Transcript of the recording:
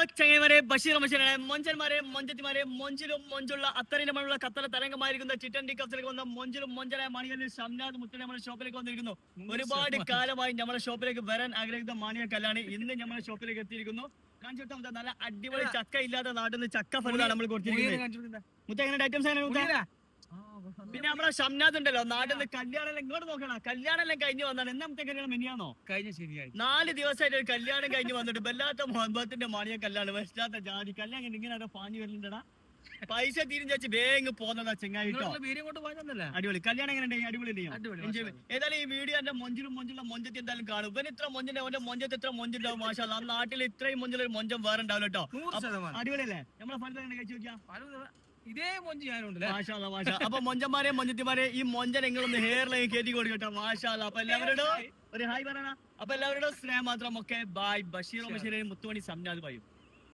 Hello ചങ്ങന്മാരെ ബഷീർ മഷീറാണ് മൊഞ്ചന്മാരെ മൊഞ്ചത്തിമാരെ മൊഞ്ചിലും മൊഞ്ചുള്ള അത്തറിന്റെ മണമുള്ള കത്തല തരംഗമായിരിക്കുന്ന ചിറ്റൻ ഡി കപ്സിലേക്ക് വന്ന മൊഞ്ചിലും മൊഞ്ചനായ മണികളിൽ ഷംനാഥ് മുത്തനെ നമ്മുടെ ഷോപ്പിലേക്ക് വന്നിരിക്കുന്നു. ഒരുപാട് കാലമായി നമ്മുടെ ഷോപ്പിലേക്ക് വരാൻ ആഗ്രഹിക്കുന്ന മാണിയ കല്ലാണ് ഇന്ന് നമ്മുടെ ഷോപ്പിലേക്ക് എത്തിയിരിക്കുന്നു. കാണിച്ചു നല്ല അടിപൊളി ചക്ക ഇല്ലാത്ത നാട്ടിൽ നിന്ന് ചക്ക ഫലതാണ് നമ്മൾ കൊടുത്തിരിക്കുന്നത്. മുത്ത. എങ്ങനെ ഐറ്റംസ് ആണ് മുത്ത? പിന്നെ നമ്മളെ ഷംനാഥ് ഉണ്ടല്ലോ നാട്ടിൽ നിന്ന് കല്യാണം ഇങ്ങോട്ട് നോക്കണം. കല്യാണം എല്ലാം കഴിഞ്ഞ് വന്നാണ്. എന്നാ മുത്ത കല്യാണം മിനിയാണോ കഴിഞ്ഞ ശരിയായി നാല് ദിവസമായിട്ട് ഒരു കല്യാണം കഴിഞ്ഞ് വന്നിട്ട് വല്ലാത്ത മുഹബത്തിന്റെ മണിയ കല്യാണം വെച്ചാത്ത ജാതി. കല്യാണം ഇങ്ങനെ ആരോ പാഞ്ഞു വരുന്നുണ്ടടാ പൈസ തിരിഞ്ഞു വെച്ച് വേഗം പോന്നതാ ചെങ്ങായി കേട്ടോ പേര് കൊണ്ട് അടിപൊളി. കല്യാണം എങ്ങനെ ഉണ്ടെങ്കിൽ അടിപൊളി ഏതായാലും ഈ വീഡിയോ എന്റെ മൊഞ്ചിലും മൊഞ്ചുള്ള മൊഞ്ചത്തി എന്തായാലും കാണും. ഇവൻ ഇത്ര മൊഞ്ചിന്റെ അവന്റെ മൊഞ്ചത്ത് ഇത്ര മൊഞ്ചുണ്ടാവും മാഷാ ആ നാട്ടിൽ ഇത്രയും മൊഞ്ചുള്ള ഒരു മൊഞ്ചം വേറെ ഉണ്ടാവില്ല കേട്ടോ അടിപൊളിയല്ലേ നമ്മളെ ഫലത്തിൽ കഴിച്ചു നോക്കിയാ? ഇതേ മൊഞ്ചി ഞാനുണ്ട് മാഷാ അപ്പൊ മൊഞ്ചന്മാരെ മൊഞ്ചത്തിമാരെ ഈ മൊഞ്ചൻ നിങ്ങളൊന്ന് ഹെയറിലേക്ക് കയറ്റി കൊടുക്കട്ടെ മാഷാ അല്ലാ. അപ്പൊ എല്ലാവരോടും ഒരു ഹായ് പറയണ. അപ്പൊ എല്ലാവരോടും സ്നേഹം മാത്രം. ഒക്കെ ബായ് ബഷീർ ബഷീർ മുത്തുമണി സംജാത് പറയും.